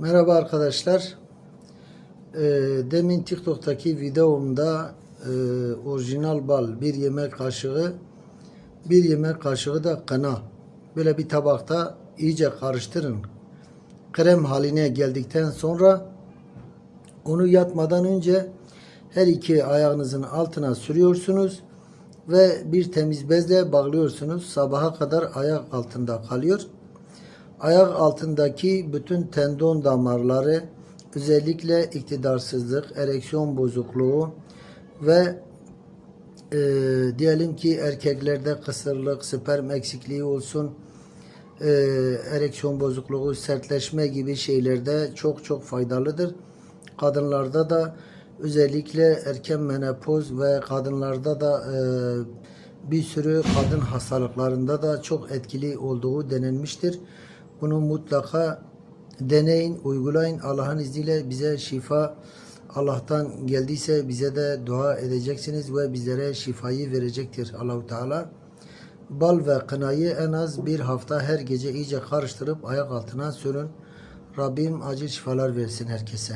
Merhaba arkadaşlar. Ee, demin TikTok'taki videomda e, orijinal bal bir yemek kaşığı bir yemek kaşığı da kına böyle bir tabakta iyice karıştırın. Krem haline geldikten sonra onu yatmadan önce her iki ayağınızın altına sürüyorsunuz ve bir temiz bezle bağlıyorsunuz. Sabaha kadar ayak altında kalıyor. Ayak altındaki bütün tendon damarları özellikle iktidarsızlık, ereksiyon bozukluğu ve e, diyelim ki erkeklerde kısırlık, sperm eksikliği olsun, e, ereksiyon bozukluğu, sertleşme gibi şeylerde çok çok faydalıdır. Kadınlarda da özellikle erken menopoz ve kadınlarda da e, bir sürü kadın hastalıklarında da çok etkili olduğu denilmiştir. Bunu mutlaka deneyin, uygulayın. Allah'ın izniyle bize şifa Allah'tan geldiyse bize de dua edeceksiniz ve bizlere şifayı verecektir Allahu Teala. Bal ve kınayı en az bir hafta her gece iyice karıştırıp ayak altına sürün. Rabbim acil şifalar versin herkese.